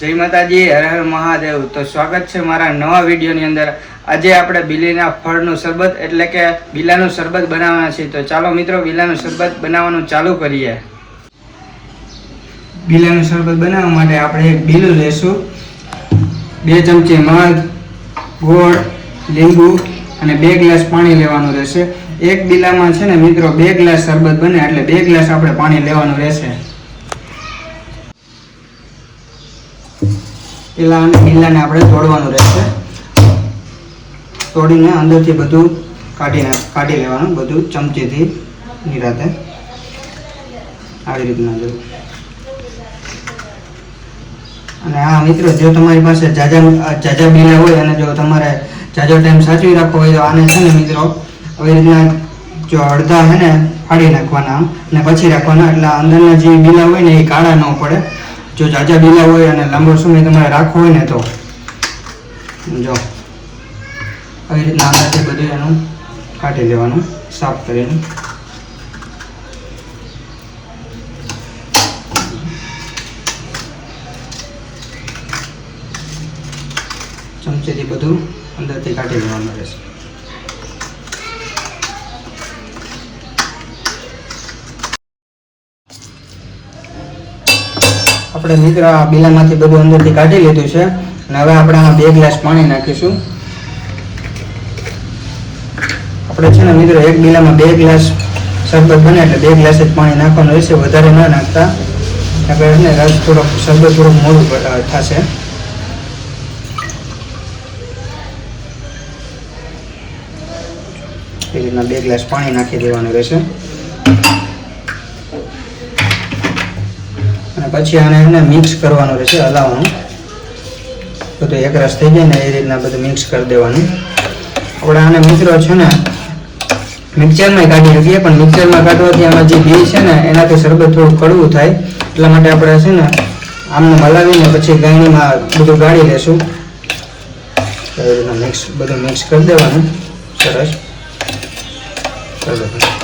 જય માતાજી, હર હર મહાદેવ. તો સ્વાગત છે મારા નવા વિડીયોની અંદર. આજે આપણે બિલીના ફળનું શરબત, એટલે કે બિલાનું શરબત બનાવવાના છે તો ચાલો મિત્રો, બિલાનું શરબત બનાવવાનું ચાલુ કરીએ. બિલાનું શરબત બનાવવા માટે આપણે એક બીલું લેશું. બે ચમચી મધ, ગોળ, લીંબુ અને બે ગ્લાસ પાણી લેવાનું રહેશે. એક બિલામાં છે ને મિત્રો, બે ગ્લાસ શરબત બને, એટલે બે ગ્લાસ આપણે પાણી લેવાનું રહેશે. પેલા અને બિલાને આપણે તોડવાનું રહેશે. તોડીને અંદરથી બધું કાઢી કાઢી લેવાનું, બધું ચમચીથી નિરાતે આવી રીતના જો. અને આ મિત્રો, જો તમારી પાસે જાજા જાજા બીલા હોય અને જો તમારે જાજો ટાઈમ સાચવી રાખવો હોય તો આને છે ને મિત્રો, આવી રીતના જો અડધા છે ને ફાડી નાખવાના અને પછી રાખવાના. એટલે અંદરના જે બીલા હોય ને એ કાળા ન પડે. જો જાજા બીલા હોય અને લાંબો સમય તમારે રાખવો હોય ને તો. જો, આવી રીતના આનાથી બધું એનું કાઢી લેવાનું, સાફ કરીને. ચમચીથી બધું અંદરથી કાઢી લેવાનું રહેશે. આપણે મિત્ર આ બિલામાંથી બધું અંદરથી કાઢી લીધું છે. અને હવે આપણે આમાં બે ગ્લાસ પાણી નાખીશું. આપણે છે ને મિત્રો એક બિલામાં બે ગ્લાસ શરબત બને એટલે બે ગ્લાસ જ પાણી નાખવાનું રહેશે વધારે ન નાખતા. આપણે છે ને રસ થોડોક શરબત થોડુંક મોડું થશે. એ રીતના બે ગ્લાસ પાણી નાખી દેવાનું રહેશે. પછી આને એને મિક્સ કરવાનું રહેશે હલાવવાનું બધું એક રસ થઈ જાય ને એ રીતના બધું મિક્સ કરી દેવાનું. આપણે આને મિત્રો છે ને, મિક્સરમાં કાઢી શકીએ, પણ મિક્સરમાં કાઢવાથી આમાં જે ઘી છે ને, એનાથી શરબત થોડું કડવું થાય. એટલા માટે આપણે છે ને, આમને હલાવીને પછી ગાયણીમાં બધું ગાળી લેશું. મિક્સ બધું મિક્સ કરી દેવાનું. સરસ. કરી દેવાનું.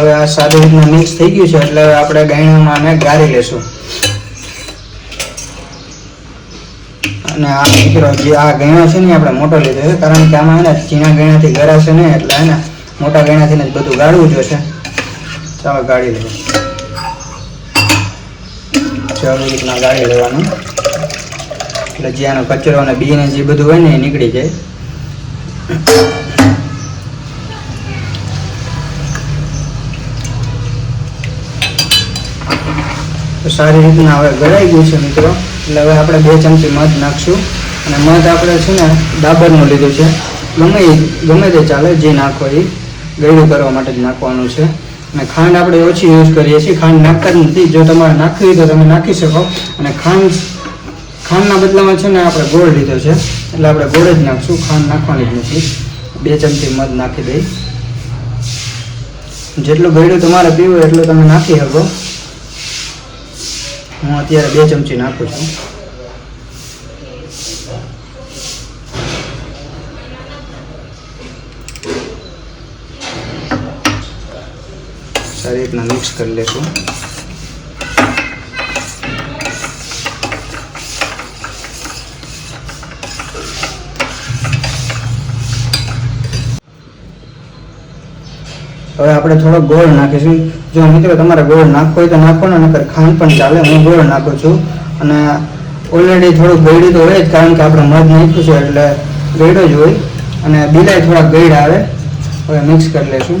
હવે આ સારી રીતના મિક્સ થઈ ગયું છે, એટલે હવે આપણે ગાયણામાં આને ગાળી લેશું. અને આ મિત્રો જે આ ગયણો છે ને આપણે મોટો લીધો છે, કારણ કે આમાં એને ઝીણા ગયણાથી ગરાશે નહીં, એટલે એને મોટા ગયણાથી જ બધું ગાળવું જોશે ચાલો ગાળી લેવું. જો રીતના ગાળી લેવાનું. એટલે જે આનો કચરો અને બીને જે બધું હોય ને એ નીકળી જાય. સારી રીતના હવે ગળાઈ ગયું છે મિત્રો. એટલે હવે આપણે બે ચમચી મધ નાખશું. અને મધ આપણે છે ને ડાબરનું લીધું છે. ગમે ગમે તે ચાલે, જે નાખો એ ગળ્યું કરવા માટે જ નાખવાનું છે. અને ખાંડ આપણે ઓછી યુઝ કરીએ છીએ. ખાંડ નાખતા જ નથી. જો તમારે નાખવી હોય તો તમે નાખી શકો. અને ખાંડ, ખાંડના બદલામાં છે ને આપણે ગોળ લીધો છે. એટલે આપણે ગોળ જ નાખશું. ખાંડ નાખવાની જ નથી. બે ચમચી મધ નાખી દઈ જેટલું ગળ્યું તમારે પીવું એટલું તમે નાખી શકો. હું અત્યારે બે ચમચી નાખું છું. સારી રીતના મિક્સ કરી લેશું. હવે આપણે થોડો ગોળ નાખીશું. જો મિત્રો તમારે ગોળ નાખવો હોય તો નાખો ને નકર ખાંડ પણ ચાલે. હું ગોળ નાખું છું. અને ઓલરેડી થોડુંક ગળ્યું તો હોય જ, કારણ કે આપણે મધ નાખ્યું છે એટલે ગળ્યો જ હોય. અને બીલાય થોડા ગળ આવે. હવે મિક્સ કરી લઈશું.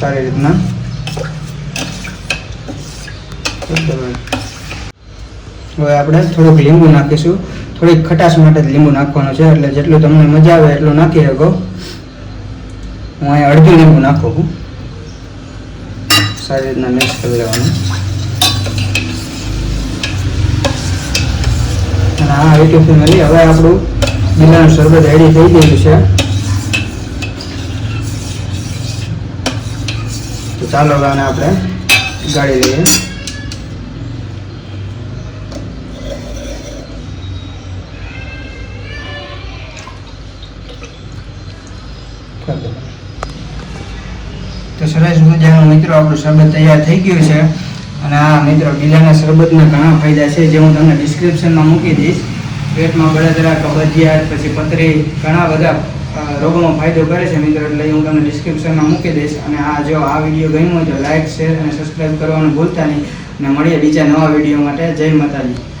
સારી રીતના. હવે આપણે થોડુંક લીંબુ નાખીશું. થોડીક ખટાશ માટે લીંબુ નાખવાનું છે, એટલે જેટલું તમને મજા આવે એટલું નાખી શકો. હું અહીં અડધું લીંબુ નાખું છું. સારી રીતના મિક્સ કરી લેવાનું. અને આ આઈટી ફેમિલી હવે આપણું બિલાનું શરબત રેડી થઈ ગયેલું છે. તો ચાલો હવે આપણે ગાળી લઈએ તો સરસ મજાનું મિત્રો આપણું શરબત તૈયાર થઈ ગયું છે. અને આ મિત્રો બીજાના શરબતના ઘણા ફાયદા છે જે હું તમને ડિસ્ક્રિપ્શનમાં મૂકી દઈશ. પેટમાં બળતરા કબજિયાત, પછી પથરી, ઘણા બધા રોગોમાં ફાયદો કરે છે મિત્રો, એટલે હું તમને ડિસ્ક્રિપ્શનમાં મૂકી દઈશ. અને આ જો આ વીડિયો ગમ્યો હોય તો લાઇક શેર અને સબસ્ક્રાઈબ કરવાનું ભૂલતા નહીં. અને મળીએ બીજા નવા વીડિયો માટે. જય માતાજી.